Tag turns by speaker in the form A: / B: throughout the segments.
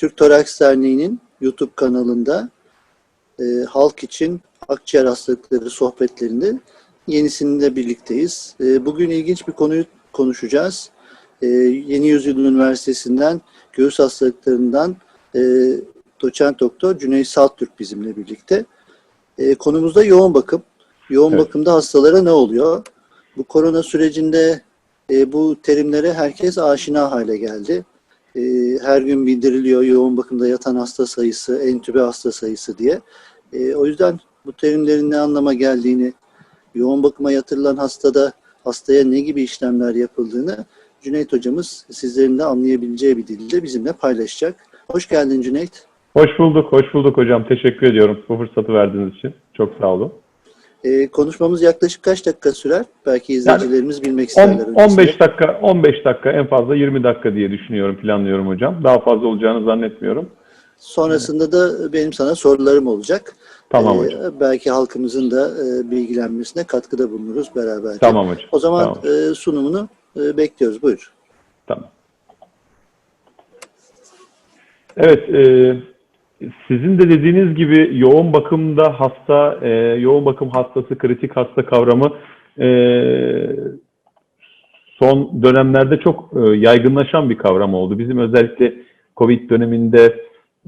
A: Türk Toraks Derneği'nin YouTube kanalında e, halk için akciğer hastalıkları sohbetlerinde yenisinde birlikteyiz. E, bugün ilginç bir konuyu konuşacağız. E, Yeni Yüzyıl Üniversitesi'nden göğüs hastalıklarından e, doçent doktor Cüneyt Salttürk bizimle birlikte. E, konumuzda yoğun bakım. Yoğun
B: Evet.
A: bakımda hastalara ne oluyor? Bu korona sürecinde e, bu terimlere herkes aşina hale geldi. E, her gün bildiriliyor yoğun bakımda yatan hasta sayısı, entübe hasta sayısı diye. E, o yüzden bu terimlerin ne anlama geldiğini, yoğun bakıma yatırılan hastada hastaya ne gibi işlemler yapıldığını Cüneyt hocamız sizlerin de anlayabileceği bir dilde bizimle paylaşacak. Hoş geldin Cüneyt.
B: Hoş bulduk, hoş bulduk hocam. Teşekkür ediyorum bu fırsatı verdiğiniz için. Çok sağ olun.
A: E, konuşmamız yaklaşık kaç dakika sürer? Belki izleyicilerimiz bilmek
B: On-
A: isterler. öncesinde.
B: 15 dakika, 15 dakika en fazla 20 dakika diye düşünüyorum, planlıyorum hocam. Daha fazla olacağını zannetmiyorum.
A: Sonrasında da benim sana sorularım olacak.
B: Tamam
A: Ee,
B: hocam.
A: belki halkımızın da e, bilgilenmesine katkıda bulunuruz beraber.
B: Tamam hocam.
A: O zaman
B: Tamam.
A: e, sunumunu e, bekliyoruz. Buyur.
B: Tamam. Evet, e, sizin de dediğiniz gibi yoğun bakımda hasta, e, yoğun bakım hastası, kritik hasta kavramı e, son dönemlerde çok e, yaygınlaşan bir kavram oldu. Bizim özellikle Covid döneminde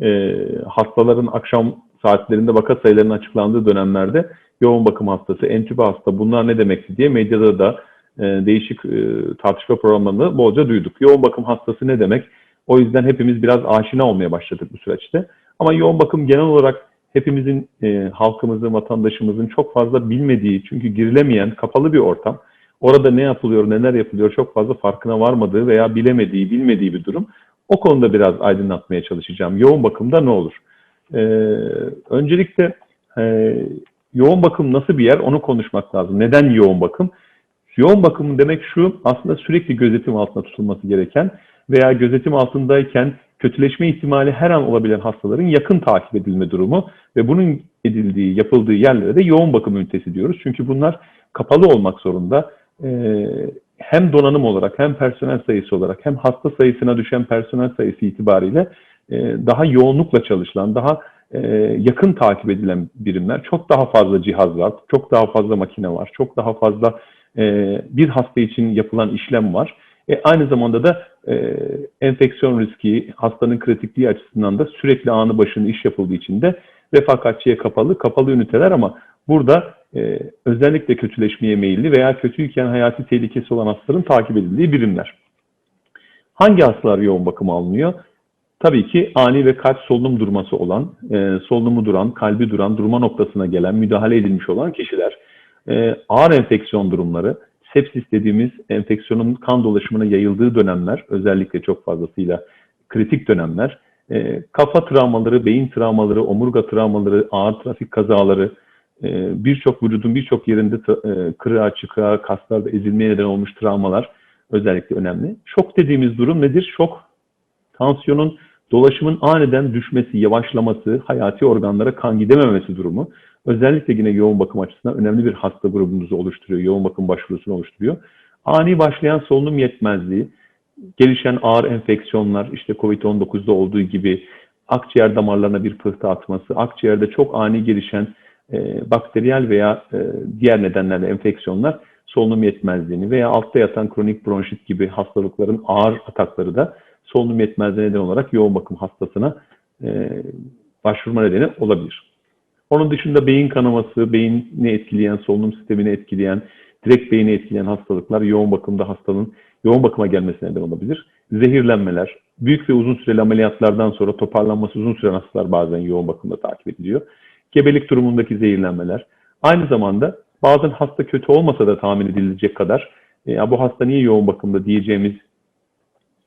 B: e, hastaların akşam saatlerinde vaka sayılarının açıklandığı dönemlerde yoğun bakım hastası, entübe hasta bunlar ne demekti diye medyada da e, değişik e, tartışma programlarında bolca duyduk. Yoğun bakım hastası ne demek? O yüzden hepimiz biraz aşina olmaya başladık bu süreçte. Ama yoğun bakım genel olarak hepimizin, e, halkımızın, vatandaşımızın çok fazla bilmediği, çünkü girilemeyen kapalı bir ortam. Orada ne yapılıyor, neler yapılıyor çok fazla farkına varmadığı veya bilemediği, bilmediği bir durum. O konuda biraz aydınlatmaya çalışacağım. Yoğun bakımda ne olur? Ee, öncelikle e, yoğun bakım nasıl bir yer onu konuşmak lazım. Neden yoğun bakım? Yoğun bakım demek şu aslında sürekli gözetim altında tutulması gereken veya gözetim altındayken kötüleşme ihtimali her an olabilen hastaların yakın takip edilme durumu ve bunun edildiği, yapıldığı yerlere de yoğun bakım ünitesi diyoruz. Çünkü bunlar kapalı olmak zorunda. Ee, hem donanım olarak hem personel sayısı olarak hem hasta sayısına düşen personel sayısı itibariyle e, daha yoğunlukla çalışılan, daha e, yakın takip edilen birimler. Çok daha fazla cihaz var, çok daha fazla makine var, çok daha fazla e, bir hasta için yapılan işlem var. E, aynı zamanda da e, enfeksiyon riski, hastanın kritikliği açısından da sürekli anı başında iş yapıldığı için de refakatçiye kapalı, kapalı üniteler ama burada e, özellikle kötüleşmeye meyilli veya kötüyken hayati tehlikesi olan hastaların takip edildiği birimler. Hangi hastalar yoğun bakıma alınıyor? Tabii ki ani ve kalp solunum durması olan, e, solunumu duran, kalbi duran, durma noktasına gelen, müdahale edilmiş olan kişiler, e, ağır enfeksiyon durumları, sepsis dediğimiz enfeksiyonun kan dolaşımına yayıldığı dönemler, özellikle çok fazlasıyla kritik dönemler, e, kafa travmaları, beyin travmaları, omurga travmaları, ağır trafik kazaları, e, birçok vücudun birçok yerinde e, kırığa, çıkığa, kaslarda ezilmeye neden olmuş travmalar özellikle önemli. Şok dediğimiz durum nedir? Şok, tansiyonun dolaşımın aniden düşmesi, yavaşlaması, hayati organlara kan gidememesi durumu özellikle yine yoğun bakım açısından önemli bir hasta grubumuzu oluşturuyor, yoğun bakım başvurusunu oluşturuyor. Ani başlayan solunum yetmezliği, gelişen ağır enfeksiyonlar, işte COVID-19'da olduğu gibi akciğer damarlarına bir pıhtı atması, akciğerde çok ani gelişen e, bakteriyel veya e, diğer nedenlerle enfeksiyonlar solunum yetmezliğini veya altta yatan kronik bronşit gibi hastalıkların ağır atakları da solunum yetmezliğine neden olarak yoğun bakım hastasına e, başvurma nedeni olabilir. Onun dışında beyin kanaması, beyni etkileyen, solunum sistemini etkileyen, direkt beyni etkileyen hastalıklar yoğun bakımda hastanın yoğun bakıma gelmesine neden olabilir. Zehirlenmeler, büyük ve uzun süreli ameliyatlardan sonra toparlanması uzun süren hastalar bazen yoğun bakımda takip ediliyor. Gebelik durumundaki zehirlenmeler. Aynı zamanda bazen hasta kötü olmasa da tahmin edilecek kadar e, ya bu hasta niye yoğun bakımda diyeceğimiz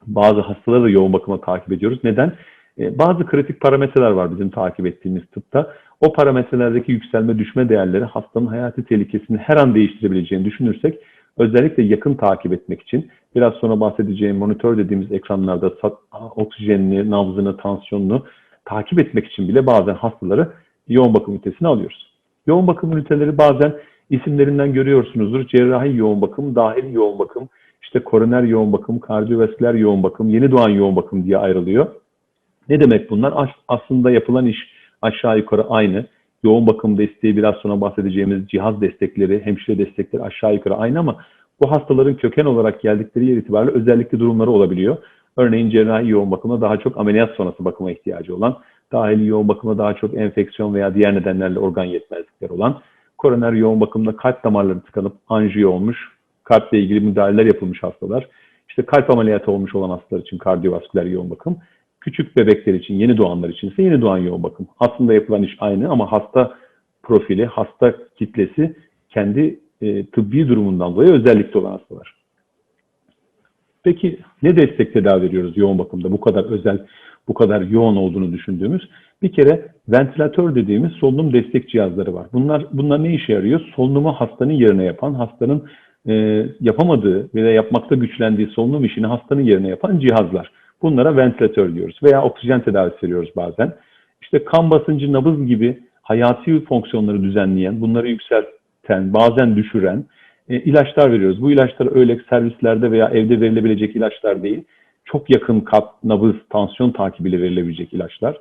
B: bazı hastaları da yoğun bakıma takip ediyoruz. Neden? E, bazı kritik parametreler var bizim takip ettiğimiz tıpta. O parametrelerdeki yükselme düşme değerleri hastanın hayati tehlikesini her an değiştirebileceğini düşünürsek özellikle yakın takip etmek için biraz sonra bahsedeceğim monitör dediğimiz ekranlarda oksijenini, nabzını, tansiyonunu takip etmek için bile bazen hastaları yoğun bakım ünitesine alıyoruz. Yoğun bakım üniteleri bazen isimlerinden görüyorsunuzdur. Cerrahi yoğun bakım, dahil yoğun bakım, işte koroner yoğun bakım, kardiyovasküler yoğun bakım, yeni doğan yoğun bakım diye ayrılıyor. Ne demek bunlar? As- Aslında yapılan iş aşağı yukarı aynı. Yoğun bakım desteği biraz sonra bahsedeceğimiz cihaz destekleri, hemşire destekleri aşağı yukarı aynı ama bu hastaların köken olarak geldikleri yer itibariyle özellikle durumları olabiliyor. Örneğin cerrahi yoğun bakımda daha çok ameliyat sonrası bakıma ihtiyacı olan, dahili yoğun bakımda daha çok enfeksiyon veya diğer nedenlerle organ yetmezlikleri olan, koroner yoğun bakımda kalp damarları tıkanıp anjiyo olmuş, kalple ilgili müdahaleler yapılmış hastalar, işte kalp ameliyatı olmuş olan hastalar için kardiyovasküler yoğun bakım, küçük bebekler için, yeni doğanlar için ise yeni doğan yoğun bakım. Aslında yapılan iş aynı ama hasta profili, hasta kitlesi kendi e, tıbbi durumundan dolayı özellikle olan hastalar. Peki ne destek tedavi veriyoruz yoğun bakımda bu kadar özel, bu kadar yoğun olduğunu düşündüğümüz? Bir kere ventilatör dediğimiz solunum destek cihazları var. Bunlar bunlar ne işe yarıyor? Solunumu hastanın yerine yapan, hastanın e, yapamadığı veya yapmakta güçlendiği solunum işini hastanın yerine yapan cihazlar. Bunlara ventilatör diyoruz veya oksijen tedavisi veriyoruz bazen. İşte kan basıncı, nabız gibi hayati fonksiyonları düzenleyen, bunları yükselten, bazen düşüren e, ilaçlar veriyoruz. Bu ilaçlar öyle servislerde veya evde verilebilecek ilaçlar değil. Çok yakın kat, nabız, tansiyon takibiyle verilebilecek ilaçlar.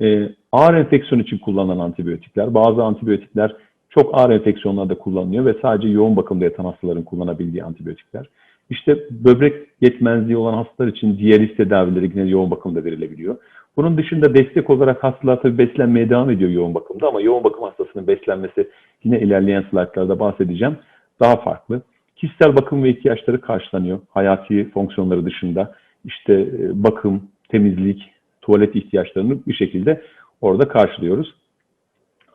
B: E, ağır enfeksiyon için kullanılan antibiyotikler. Bazı antibiyotikler çok ağır enfeksiyonlarda kullanılıyor ve sadece yoğun bakımda yatan hastaların kullanabildiği antibiyotikler. İşte böbrek yetmezliği olan hastalar için diyaliz tedavileri yine yoğun bakımda verilebiliyor. Bunun dışında destek olarak hastalar tabii beslenmeye devam ediyor yoğun bakımda ama yoğun bakım hastasının beslenmesi yine ilerleyen slaytlarda bahsedeceğim. Daha farklı. Kişisel bakım ve ihtiyaçları karşılanıyor. Hayati fonksiyonları dışında işte e, bakım, temizlik, tuvalet ihtiyaçlarını bir şekilde orada karşılıyoruz.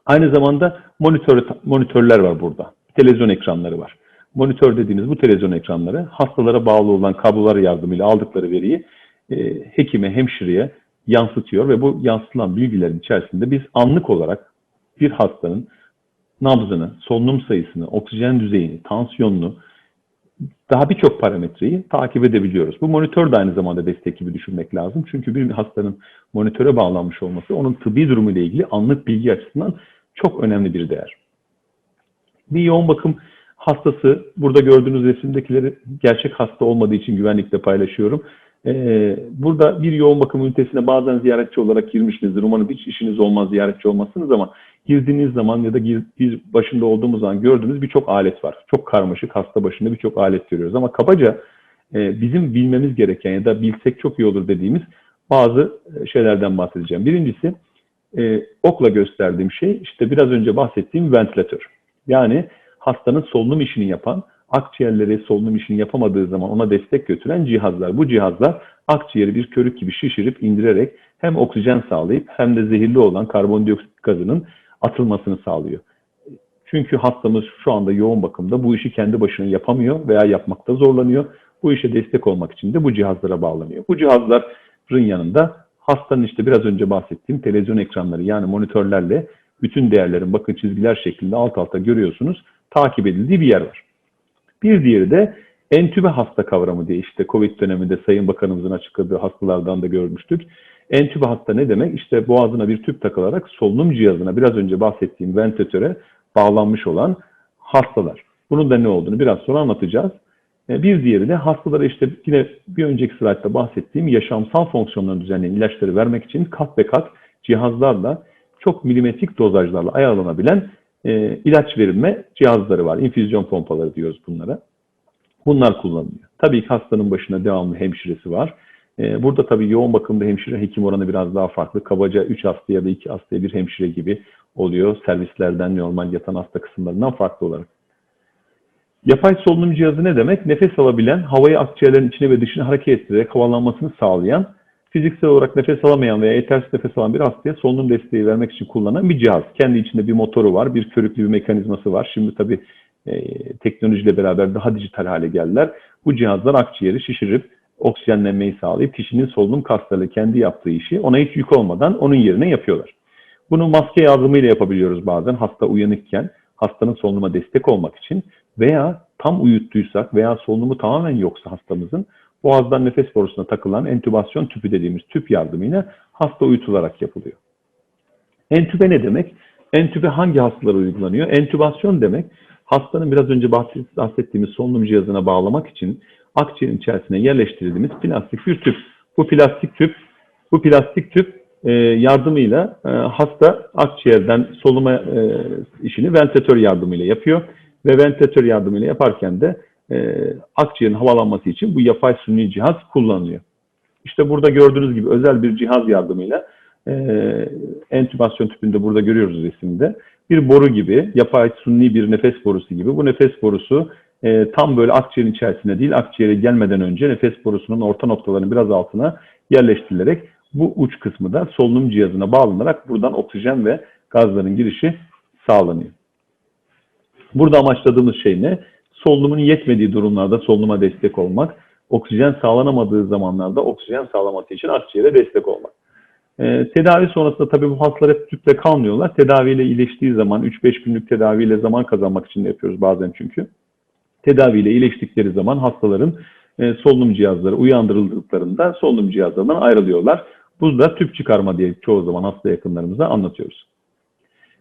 B: Aynı zamanda monitör, monitörler var burada. Televizyon ekranları var. Monitör dediğimiz bu televizyon ekranları hastalara bağlı olan kablolar yardımıyla aldıkları veriyi e, hekime, hemşireye yansıtıyor ve bu yansıtılan bilgilerin içerisinde biz anlık olarak bir hastanın nabzını, solunum sayısını, oksijen düzeyini, tansiyonunu, daha birçok parametreyi takip edebiliyoruz. Bu monitör de aynı zamanda destek gibi düşünmek lazım. Çünkü bir hastanın monitöre bağlanmış olması onun tıbbi durumu ile ilgili anlık bilgi açısından çok önemli bir değer. Bir yoğun bakım hastası, burada gördüğünüz resimdekileri gerçek hasta olmadığı için güvenlikle paylaşıyorum. Ee, burada bir yoğun bakım ünitesine bazen ziyaretçi olarak girmişsinizdir. Umarım hiç işiniz olmaz ziyaretçi olmazsınız ama girdiğiniz zaman ya da gir, biz başında olduğumuz zaman gördüğümüz birçok alet var. Çok karmaşık hasta başında birçok alet görüyoruz. Ama kabaca e, bizim bilmemiz gereken ya da bilsek çok iyi olur dediğimiz bazı şeylerden bahsedeceğim. Birincisi e, okla gösterdiğim şey işte biraz önce bahsettiğim ventilatör. Yani hastanın solunum işini yapan, akciğerleri solunum işini yapamadığı zaman ona destek götüren cihazlar. Bu cihazlar akciğeri bir körük gibi şişirip indirerek hem oksijen sağlayıp hem de zehirli olan karbondioksit gazının atılmasını sağlıyor. Çünkü hastamız şu anda yoğun bakımda bu işi kendi başına yapamıyor veya yapmakta zorlanıyor. Bu işe destek olmak için de bu cihazlara bağlanıyor. Bu cihazların yanında hastanın işte biraz önce bahsettiğim televizyon ekranları yani monitörlerle bütün değerlerin bakın çizgiler şeklinde alt alta görüyorsunuz takip edildiği bir yer var. Bir diğeri de entübe hasta kavramı diye işte Covid döneminde Sayın Bakanımızın açıkladığı hastalardan da görmüştük. Entübe hasta ne demek? İşte boğazına bir tüp takılarak solunum cihazına biraz önce bahsettiğim ventilatöre bağlanmış olan hastalar. Bunun da ne olduğunu biraz sonra anlatacağız. E, Bir diğeri de hastalara işte yine bir önceki slaytta bahsettiğim yaşamsal fonksiyonlarını düzenleyen ilaçları vermek için kat be kat cihazlarla çok milimetrik dozajlarla ayarlanabilen e, ilaç verilme cihazları var. İnfüzyon pompaları diyoruz bunlara. Bunlar kullanılıyor. Tabii ki hastanın başına devamlı hemşiresi var. E, burada tabii yoğun bakımda hemşire hekim oranı biraz daha farklı. Kabaca 3 hasta ya da 2 hastaya bir hemşire gibi oluyor. Servislerden normal yatan hasta kısımlarından farklı olarak. Yapay solunum cihazı ne demek? Nefes alabilen, havayı akciğerlerin içine ve dışına hareket ettirerek havalanmasını sağlayan, fiziksel olarak nefes alamayan veya yetersiz nefes alan bir hastaya solunum desteği vermek için kullanılan bir cihaz. Kendi içinde bir motoru var, bir körüklü bir mekanizması var. Şimdi tabii e, teknolojiyle beraber daha dijital hale geldiler. Bu cihazlar akciğeri şişirip oksijenlenmeyi sağlayıp kişinin solunum kasları kendi yaptığı işi ona hiç yük olmadan onun yerine yapıyorlar. Bunu maske yardımıyla yapabiliyoruz bazen hasta uyanıkken hastanın solunuma destek olmak için veya tam uyuttuysak veya solunumu tamamen yoksa hastamızın boğazdan nefes borusuna takılan entübasyon tüpü dediğimiz tüp yardımıyla hasta uyutularak yapılıyor. Entübe ne demek? Entübe hangi hastalara uygulanıyor? Entübasyon demek hastanın biraz önce bahsettiğimiz solunum cihazına bağlamak için akciğerin içerisine yerleştirdiğimiz plastik bir tüp. Bu plastik tüp Bu plastik tüp e, yardımıyla e, hasta akciğerden soluma e, işini ventilatör yardımıyla yapıyor ve ventilatör yardımıyla yaparken de e, akciğerin havalanması için bu yapay suni cihaz kullanılıyor. İşte burada gördüğünüz gibi özel bir cihaz yardımıyla e, entübasyon tüpünde burada görüyoruz resimde. Bir boru gibi, yapay suni bir nefes borusu gibi. Bu nefes borusu e, tam böyle akciğerin içerisinde değil, akciğere gelmeden önce nefes borusunun orta noktalarının biraz altına yerleştirilerek bu uç kısmı da solunum cihazına bağlanarak buradan oksijen ve gazların girişi sağlanıyor. Burada amaçladığımız şey ne? Solunumun yetmediği durumlarda solunuma destek olmak, oksijen sağlanamadığı zamanlarda oksijen sağlaması için akciğere destek olmak. Ee, tedavi sonrasında tabii bu hastalar hep tüple kalmıyorlar. Tedaviyle iyileştiği zaman 3-5 günlük tedaviyle zaman kazanmak için de yapıyoruz bazen çünkü. Tedaviyle iyileştikleri zaman hastaların e, solunum cihazları uyandırıldıklarında solunum cihazlarından ayrılıyorlar. Bu da tüp çıkarma diye çoğu zaman hasta yakınlarımıza anlatıyoruz.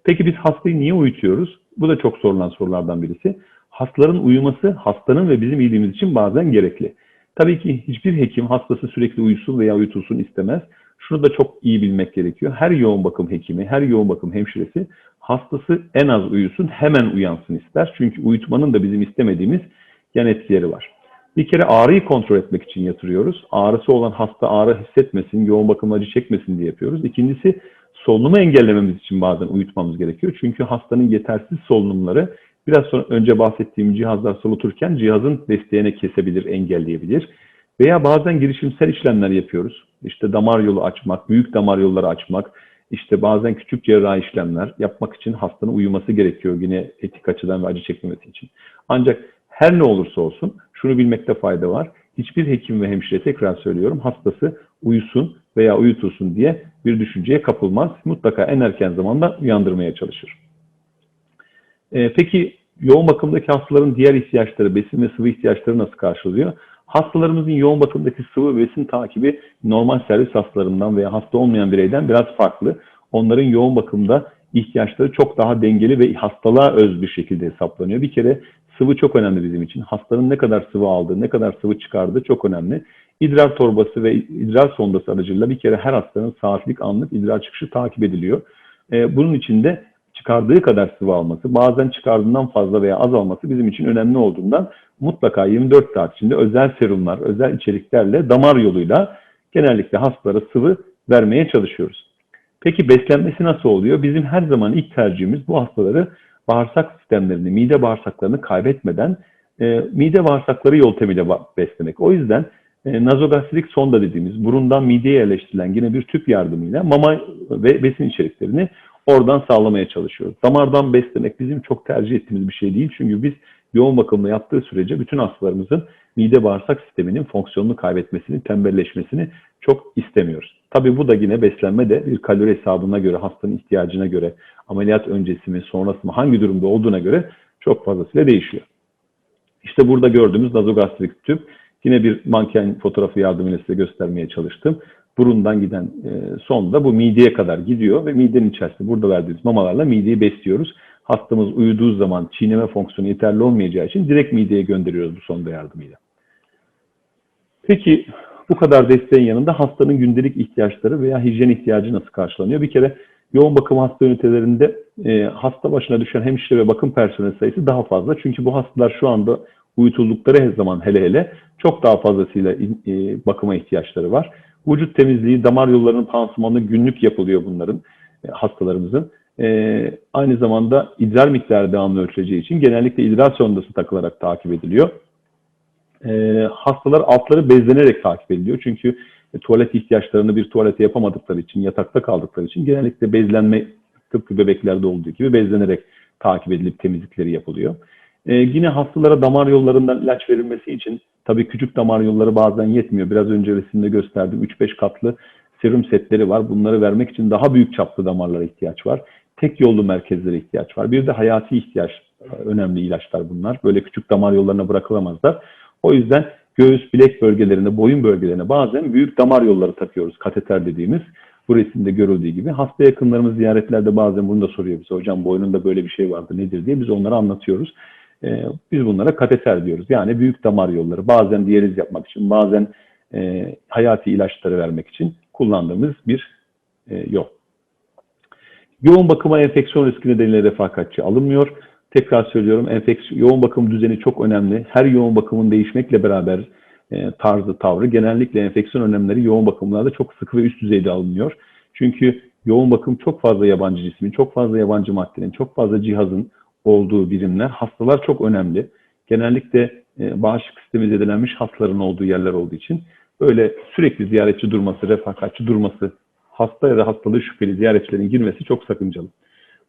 B: Peki biz hastayı niye uyutuyoruz? Bu da çok sorulan sorulardan birisi. Hastaların uyuması hastanın ve bizim iyiliğimiz için bazen gerekli. Tabii ki hiçbir hekim hastası sürekli uyusun veya uyutulsun istemez. Şunu da çok iyi bilmek gerekiyor. Her yoğun bakım hekimi, her yoğun bakım hemşiresi hastası en az uyusun, hemen uyansın ister. Çünkü uyutmanın da bizim istemediğimiz yan etkileri var. Bir kere ağrıyı kontrol etmek için yatırıyoruz. Ağrısı olan hasta ağrı hissetmesin, yoğun bakım acı çekmesin diye yapıyoruz. İkincisi solunumu engellememiz için bazen uyutmamız gerekiyor. Çünkü hastanın yetersiz solunumları biraz sonra önce bahsettiğim cihazlar soluturken cihazın desteğine kesebilir, engelleyebilir. Veya bazen girişimsel işlemler yapıyoruz. İşte damar yolu açmak, büyük damar yolları açmak, işte bazen küçük cerrahi işlemler yapmak için hastanın uyuması gerekiyor yine etik açıdan ve acı çekmemesi için. Ancak her ne olursa olsun şunu bilmekte fayda var. Hiçbir hekim ve hemşire tekrar söylüyorum hastası uyusun veya uyutulsun diye bir düşünceye kapılmaz. Mutlaka en erken zamanda uyandırmaya çalışır. Ee, peki yoğun bakımdaki hastaların diğer ihtiyaçları, besin ve sıvı ihtiyaçları nasıl karşılıyor? Hastalarımızın yoğun bakımdaki sıvı ve besin takibi normal servis hastalarından veya hasta olmayan bireyden biraz farklı. Onların yoğun bakımda ihtiyaçları çok daha dengeli ve hastalığa öz bir şekilde hesaplanıyor. Bir kere sıvı çok önemli bizim için. Hastanın ne kadar sıvı aldığı, ne kadar sıvı çıkardığı çok önemli. İdrar torbası ve idrar sondası aracılığıyla bir kere her hastanın saatlik anlık idrar çıkışı takip ediliyor. Ee, bunun için de çıkardığı kadar sıvı alması, bazen çıkardığından fazla veya az alması bizim için önemli olduğundan mutlaka 24 saat içinde özel serumlar, özel içeriklerle damar yoluyla genellikle hastalara sıvı vermeye çalışıyoruz. Peki beslenmesi nasıl oluyor? Bizim her zaman ilk tercihimiz bu hastaları bağırsak sistemlerini, mide bağırsaklarını kaybetmeden e, mide bağırsakları yöntemiyle beslemek. O yüzden e, nazogastrik sonda dediğimiz burundan mideye yerleştirilen yine bir tüp yardımıyla mama ve besin içeriklerini oradan sağlamaya çalışıyoruz. Damardan beslemek bizim çok tercih ettiğimiz bir şey değil. Çünkü biz yoğun bakımla yaptığı sürece bütün hastalarımızın mide bağırsak sisteminin fonksiyonunu kaybetmesini, tembelleşmesini çok istemiyoruz. Tabii bu da yine beslenme de bir kalori hesabına göre, hastanın ihtiyacına göre, ameliyat öncesi mi, sonrası mı, hangi durumda olduğuna göre çok fazlasıyla değişiyor. İşte burada gördüğümüz nazogastrik tüp, yine bir manken fotoğrafı yardımıyla size göstermeye çalıştım. Burundan giden e, sonda bu mideye kadar gidiyor ve midenin içerisinde burada verdiğimiz mamalarla mideyi besliyoruz. Hastamız uyuduğu zaman çiğneme fonksiyonu yeterli olmayacağı için direkt mideye gönderiyoruz bu sonda yardımıyla. Peki bu kadar desteğin yanında hastanın gündelik ihtiyaçları veya hijyen ihtiyacı nasıl karşılanıyor? Bir kere yoğun bakım hasta ünitelerinde e, hasta başına düşen hemşire ve bakım personeli sayısı daha fazla. Çünkü bu hastalar şu anda uyutuldukları her zaman hele hele çok daha fazlasıyla e, bakıma ihtiyaçları var. Vücut temizliği, damar yollarının pansumanı günlük yapılıyor bunların, e, hastalarımızın. E, aynı zamanda idrar miktarı devamlı ölçüleceği için genellikle idrar sondası takılarak takip ediliyor. E, hastalar altları bezlenerek takip ediliyor. Çünkü e, tuvalet ihtiyaçlarını bir tuvalete yapamadıkları için, yatakta kaldıkları için genellikle bezlenme tıpkı bebeklerde olduğu gibi bezlenerek takip edilip temizlikleri yapılıyor. Ee, yine hastalara damar yollarından ilaç verilmesi için tabii küçük damar yolları bazen yetmiyor. Biraz önce resimde gösterdim 3-5 katlı serum setleri var. Bunları vermek için daha büyük çaplı damarlara ihtiyaç var. Tek yollu merkezlere ihtiyaç var. Bir de hayati ihtiyaç önemli ilaçlar bunlar. Böyle küçük damar yollarına bırakılamazlar. O yüzden göğüs, bilek bölgelerine, boyun bölgelerine bazen büyük damar yolları takıyoruz. Kateter dediğimiz bu resimde görüldüğü gibi. Hasta yakınlarımız ziyaretlerde bazen bunu da soruyor bize. Hocam boynunda böyle bir şey vardı nedir diye biz onlara anlatıyoruz. Ee, biz bunlara kateter diyoruz. Yani büyük damar yolları. Bazen diyaliz yapmak için, bazen e, hayati ilaçları vermek için kullandığımız bir e, yol. Yoğun bakıma enfeksiyon riski nedeniyle refakatçi alınmıyor. Tekrar söylüyorum enfeksiyon, yoğun bakım düzeni çok önemli. Her yoğun bakımın değişmekle beraber e, tarzı, tavrı genellikle enfeksiyon önlemleri yoğun bakımlarda çok sıkı ve üst düzeyde alınıyor. Çünkü yoğun bakım çok fazla yabancı cismin, çok fazla yabancı maddenin, çok fazla cihazın olduğu birimler. Hastalar çok önemli. Genellikle e, bağışıklık sistemi zedelenmiş hastaların olduğu yerler olduğu için böyle sürekli ziyaretçi durması, refakatçi durması, hasta ya da hastalığı şüpheli ziyaretçilerin girmesi çok sakıncalı.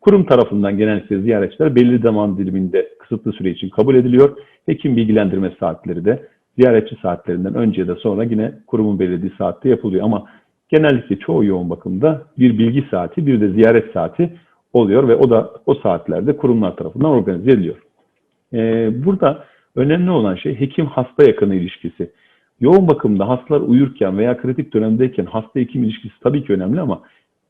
B: Kurum tarafından genellikle ziyaretçiler belli zaman diliminde kısıtlı süre için kabul ediliyor. Hekim bilgilendirme saatleri de ziyaretçi saatlerinden önce da sonra yine kurumun belirlediği saatte yapılıyor. Ama genellikle çoğu yoğun bakımda bir bilgi saati bir de ziyaret saati oluyor ve o da o saatlerde kurumlar tarafından organize ediliyor. Ee, burada önemli olan şey hekim hasta yakını ilişkisi. Yoğun bakımda hastalar uyurken veya kritik dönemdeyken hasta hekim ilişkisi tabii ki önemli ama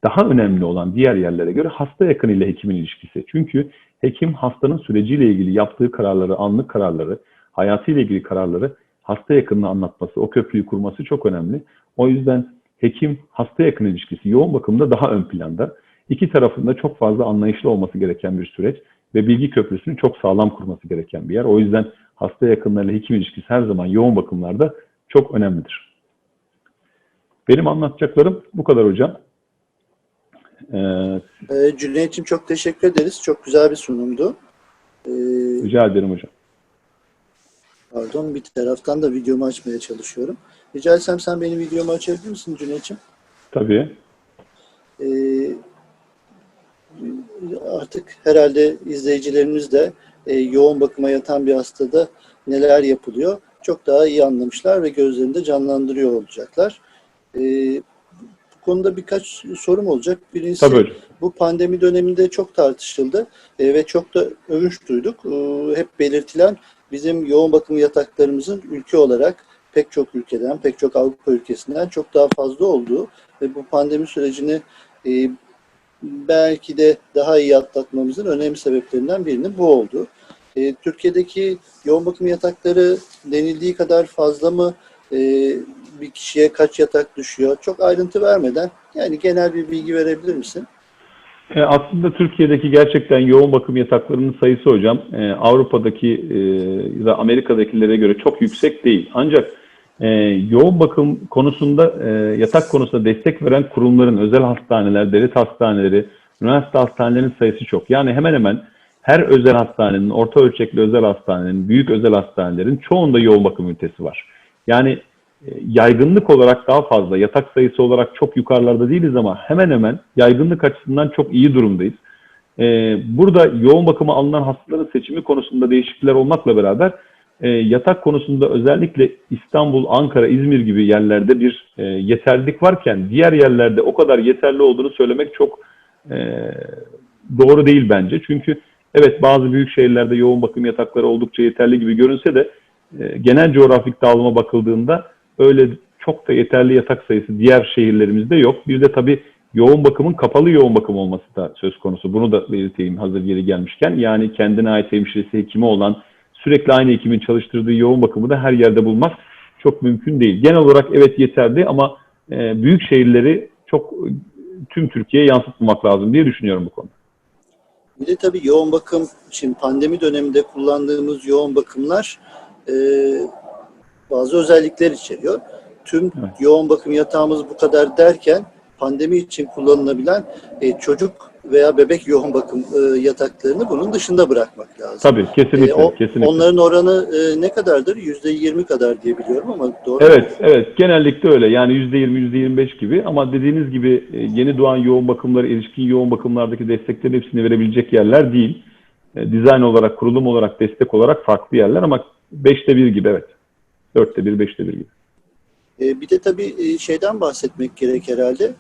B: daha önemli olan diğer yerlere göre hasta yakını ile hekimin ilişkisi. Çünkü hekim hastanın süreciyle ilgili yaptığı kararları, anlık kararları, hayatıyla ilgili kararları hasta yakınına anlatması, o köprüyü kurması çok önemli. O yüzden hekim hasta yakın ilişkisi yoğun bakımda daha ön planda. İki tarafında çok fazla anlayışlı olması gereken bir süreç ve bilgi köprüsünü çok sağlam kurması gereken bir yer. O yüzden hasta yakınlarıyla hekim ilişkisi her zaman yoğun bakımlarda çok önemlidir. Benim anlatacaklarım bu kadar hocam. Ee,
A: Ee, Cüneyt'ciğim çok teşekkür ederiz. Çok güzel bir sunumdu. Ee,
B: rica ederim hocam.
A: pardon bir taraftan da videomu açmaya çalışıyorum. Rica etsem sen benim videomu açabilir misin Cüneyt'ciğim?
B: Tabii.
A: Ee, artık herhalde izleyicilerimiz de e, yoğun bakıma yatan bir hastada neler yapılıyor çok daha iyi anlamışlar ve gözlerinde canlandırıyor olacaklar. Ee, bu konuda birkaç sorum olacak. Birincisi
B: Tabii
A: bu pandemi döneminde çok tartışıldı e, ve çok da övünç duyduk. E, hep belirtilen bizim yoğun bakım yataklarımızın ülke olarak pek çok ülkeden, pek çok Avrupa ülkesinden çok daha fazla olduğu ve bu pandemi sürecini e, belki de daha iyi atlatmamızın önemli sebeplerinden birinin bu oldu. E, Türkiye'deki yoğun bakım yatakları denildiği kadar fazla mı? E, bir kişiye kaç yatak düşüyor? Çok ayrıntı vermeden yani genel bir bilgi verebilir misin?
B: E, aslında Türkiye'deki gerçekten yoğun bakım yataklarının sayısı hocam e, Avrupa'daki e, ya da Amerika'dakilere göre çok yüksek değil. Ancak e, yoğun bakım konusunda e, yatak konusunda destek veren kurumların özel hastaneler, devlet hastaneleri, üniversite hastanelerinin sayısı çok. Yani hemen hemen her özel hastanenin, orta ölçekli özel hastanenin, büyük özel hastanelerin çoğunda yoğun bakım ünitesi var. Yani e, yaygınlık olarak daha fazla, yatak sayısı olarak çok yukarılarda değiliz ama hemen hemen yaygınlık açısından çok iyi durumdayız. E, burada yoğun bakıma alınan hastaların seçimi konusunda değişiklikler olmakla beraber e, yatak konusunda özellikle İstanbul, Ankara, İzmir gibi yerlerde bir e, yeterlilik varken diğer yerlerde o kadar yeterli olduğunu söylemek çok e, doğru değil bence. Çünkü evet bazı büyük şehirlerde yoğun bakım yatakları oldukça yeterli gibi görünse de e, genel coğrafik dağılıma bakıldığında öyle çok da yeterli yatak sayısı diğer şehirlerimizde yok. Bir de tabii yoğun bakımın kapalı yoğun bakım olması da söz konusu. Bunu da belirteyim hazır yeri gelmişken. Yani kendine ait hemşiresi, hekimi olan, sürekli aynı hekimin çalıştırdığı yoğun bakımı da her yerde bulmak çok mümkün değil. Genel olarak evet yeterli ama e, büyük şehirleri çok e, tüm Türkiye'ye yansıtmamak lazım diye düşünüyorum bu konuda.
A: Bir de tabii yoğun bakım, şimdi pandemi döneminde kullandığımız yoğun bakımlar e, bazı özellikler içeriyor. Tüm
B: Evet.
A: yoğun bakım yatağımız bu kadar derken pandemi için kullanılabilen e, çocuk veya bebek yoğun bakım e, yataklarını bunun dışında bırakmak lazım.
B: Tabii kesinlikle.
A: E, o-
B: kesinlikle.
A: Onların oranı e, ne kadardır? Yüzde yirmi kadar diye biliyorum ama doğru?
B: Evet, evet. Genellikle öyle. Yani %20, %25 gibi. Ama dediğiniz gibi e, yeni doğan yoğun bakımları, erişkin yoğun bakımlardaki desteklerin hepsini verebilecek yerler değil. E, Dizayn olarak, kurulum olarak, destek olarak farklı yerler ama beşte bir gibi evet. Dörtte bir, beşte bir gibi.
A: E, bir de tabii e, şeyden bahsetmek gerek herhalde.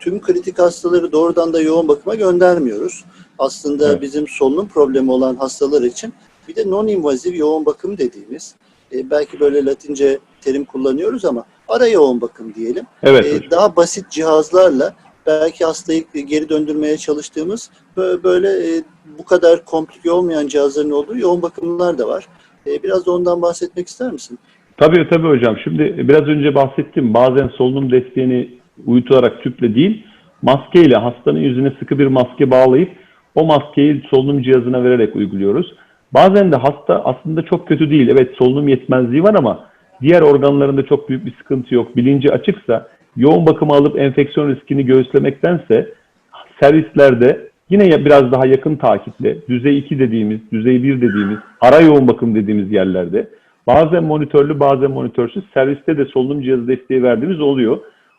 A: Tüm kritik hastaları doğrudan da yoğun bakıma göndermiyoruz. Aslında
B: Evet.
A: bizim solunum problemi olan hastalar için bir de non-invaziv yoğun bakım dediğimiz, e, belki böyle latince terim kullanıyoruz ama ara yoğun bakım diyelim.
B: Evet
A: E, daha basit cihazlarla belki hastayı geri döndürmeye çalıştığımız bö- böyle e, bu kadar komplike olmayan cihazların olduğu yoğun bakımlar da var. E, biraz da ondan bahsetmek ister misin?
B: Tabii tabii hocam. Şimdi biraz önce bahsettim. Bazen solunum desteğini uyutularak tüple değil, maskeyle hastanın yüzüne sıkı bir maske bağlayıp o maskeyi solunum cihazına vererek uyguluyoruz. Bazen de hasta aslında çok kötü değil. Evet solunum yetmezliği var ama diğer organlarında çok büyük bir sıkıntı yok. Bilinci açıksa yoğun bakıma alıp enfeksiyon riskini göğüslemektense servislerde yine biraz daha yakın takiple düzey 2 dediğimiz, düzey 1 dediğimiz, ara yoğun bakım dediğimiz yerlerde bazen monitörlü bazen monitörsüz serviste de solunum cihazı desteği verdiğimiz oluyor.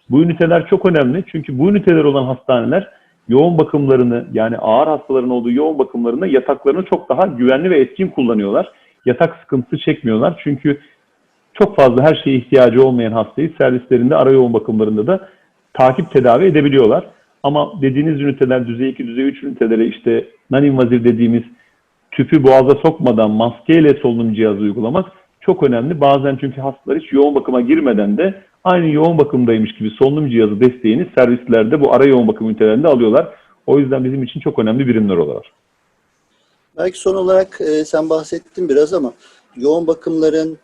B: Bu üniteler çok önemli çünkü bu üniteler olan hastaneler yoğun bakımlarını yani ağır hastaların olduğu yoğun bakımlarında yataklarını çok daha güvenli ve etkin kullanıyorlar. Yatak sıkıntısı çekmiyorlar çünkü çok fazla her şeye ihtiyacı olmayan hastayı servislerinde ara yoğun bakımlarında da takip tedavi edebiliyorlar. Ama dediğiniz üniteler düzey 2, düzey 3 üniteleri işte non-invazif dediğimiz tüpü boğaza sokmadan maskeyle solunum cihazı uygulamak çok önemli. Bazen çünkü hastalar hiç yoğun bakıma girmeden de aynı yoğun bakımdaymış gibi solunum cihazı desteğini servislerde bu ara yoğun bakım ünitelerinde alıyorlar. O yüzden bizim için çok önemli birimler olalar.
A: Belki son olarak e, sen bahsettin biraz ama yoğun bakımların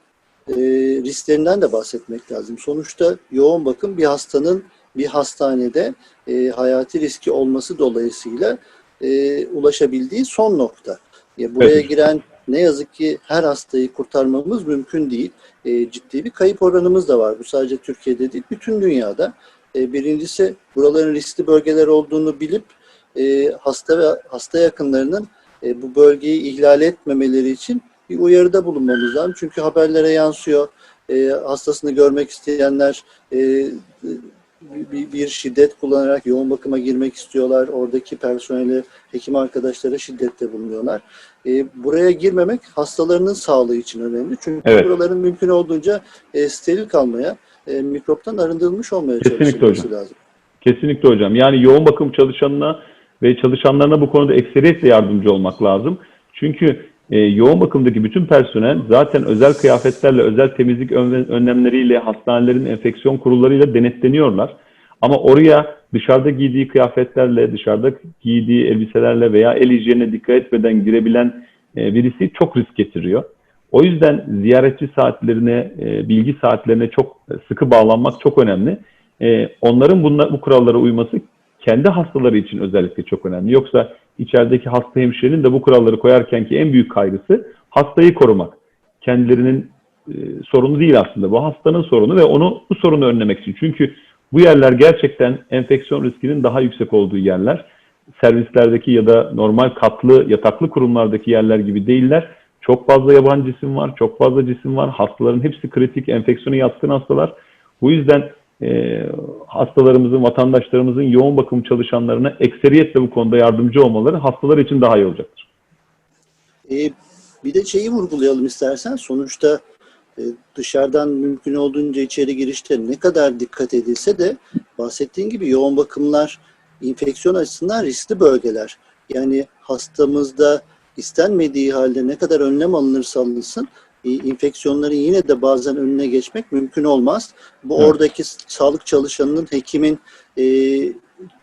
A: e, risklerinden de bahsetmek lazım. Sonuçta yoğun bakım bir hastanın bir hastanede e, hayati riski olması dolayısıyla e, ulaşabildiği son nokta. E, buraya
B: Evet.
A: giren ne yazık ki her hastayı kurtarmamız mümkün değil. E, ciddi bir kayıp oranımız da var. Bu sadece Türkiye'de değil, bütün dünyada. E, birincisi buraların riskli bölgeler olduğunu bilip e, hasta ve hasta yakınlarının e, bu bölgeyi ihlal etmemeleri için bir uyarıda bulunmamız lazım. Çünkü haberlere yansıyor. E, hastasını görmek isteyenler e, bir, bir şiddet kullanarak yoğun bakıma girmek istiyorlar. Oradaki personeli, hekim arkadaşlara şiddette bulunuyorlar. E, buraya girmemek hastalarının sağlığı için önemli. Çünkü
B: Evet.
A: buraların mümkün olduğunca e, steril kalmaya, e, mikroptan arındırılmış olmaya
B: Kesinlikle
A: çalışılması
B: hocam.
A: lazım.
B: Kesinlikle hocam. Yani yoğun bakım çalışanına ve çalışanlarına bu konuda ekseriyetle yardımcı olmak lazım. Çünkü e, yoğun bakımdaki bütün personel zaten özel kıyafetlerle, özel temizlik ön- önlemleriyle, hastanelerin enfeksiyon kurullarıyla denetleniyorlar. Ama oraya dışarıda giydiği kıyafetlerle, dışarıda giydiği elbiselerle veya el hijyenine dikkat etmeden girebilen e, birisi çok risk getiriyor. O yüzden ziyaretçi saatlerine, e, bilgi saatlerine çok sıkı bağlanmak çok önemli. E, onların bunlar, bu kurallara uyması kendi hastaları için özellikle çok önemli. Yoksa içerideki hasta hemşirenin de bu kuralları koyarken ki en büyük kaygısı hastayı korumak. Kendilerinin e, sorunu değil aslında. Bu hastanın sorunu ve onu bu sorunu önlemek için. Çünkü bu yerler gerçekten enfeksiyon riskinin daha yüksek olduğu yerler. Servislerdeki ya da normal katlı, yataklı kurumlardaki yerler gibi değiller. Çok fazla yabancı cisim var, çok fazla cisim var. Hastaların hepsi kritik, enfeksiyona yatkın hastalar. Bu yüzden e, hastalarımızın, vatandaşlarımızın yoğun bakım çalışanlarına ekseriyetle bu konuda yardımcı olmaları hastalar için daha iyi olacaktır.
A: E, bir de şeyi vurgulayalım istersen. Sonuçta e, dışarıdan mümkün olduğunca içeri girişte ne kadar dikkat edilse de bahsettiğin gibi yoğun bakımlar infeksiyon açısından riskli bölgeler. Yani hastamızda istenmediği halde ne kadar önlem alınırsa alınsın e, infeksiyonların yine de bazen önüne geçmek mümkün olmaz. Bu
B: Evet.
A: oradaki sağlık çalışanının, hekimin e,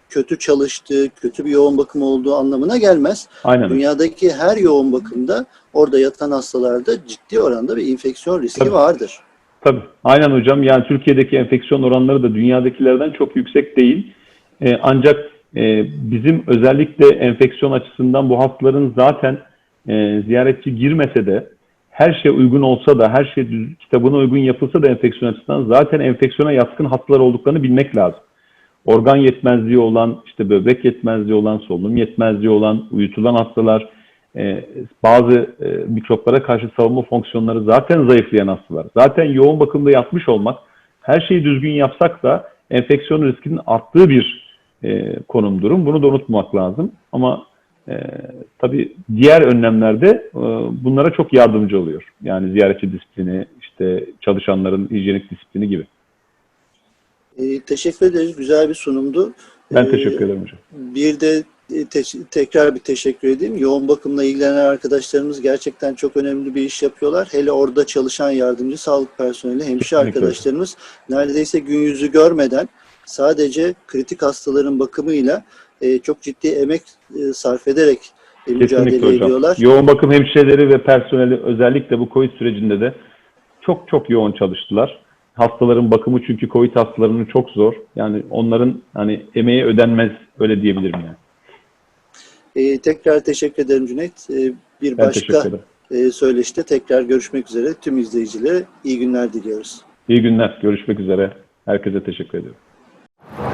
A: kötü çalıştığı, kötü bir yoğun bakım olduğu anlamına gelmez.
B: Aynen.
A: Dünyadaki her yoğun bakımda orada yatan hastalarda ciddi oranda bir infeksiyon riski
B: Tabii.
A: vardır.
B: Tabii. Aynen hocam. Yani Türkiye'deki enfeksiyon oranları da dünyadakilerden çok yüksek değil. Ee, ancak e, bizim özellikle enfeksiyon açısından bu hastaların zaten e, ziyaretçi girmese de her şey uygun olsa da her şey düz- kitabına uygun yapılsa da enfeksiyon açısından zaten enfeksiyona yatkın hastalar olduklarını bilmek lazım. Organ yetmezliği olan, işte böbrek yetmezliği olan, solunum yetmezliği olan, uyutulan hastalar, e, bazı e, mikroplara karşı savunma fonksiyonları zaten zayıflayan hastalar. Zaten yoğun bakımda yatmış olmak, her şeyi düzgün yapsak da enfeksiyon riskinin arttığı bir e, konum durum. Bunu da unutmamak lazım. Ama e, tabii diğer önlemlerde e, bunlara çok yardımcı oluyor. Yani ziyaretçi disiplini, işte çalışanların hijyenik disiplini gibi.
A: E, teşekkür ederiz. Güzel bir sunumdu.
B: Ben
A: E,
B: teşekkür ederim hocam.
A: Bir de e, te- tekrar bir teşekkür edeyim. Yoğun bakımla ilgilenen arkadaşlarımız gerçekten çok önemli bir iş yapıyorlar. Hele orada çalışan yardımcı sağlık personeli, hemşire arkadaşlarımız neredeyse gün yüzü görmeden sadece kritik hastaların bakımıyla e, çok ciddi emek e, sarf ederek e, mücadele
B: hocam.
A: ediyorlar.
B: Yoğun bakım hemşireleri ve personeli özellikle bu COVID sürecinde de çok çok yoğun çalıştılar. hastaların bakımı çünkü COVID hastalarının çok zor. Yani onların hani emeği ödenmez öyle diyebilirim yani.
A: E, tekrar teşekkür ederim Cüneyt. E, bir
B: Ben
A: başka e, söyleşte tekrar görüşmek üzere. Tüm izleyicilere iyi günler diliyoruz.
B: İyi günler. Görüşmek üzere. Herkese teşekkür ediyorum.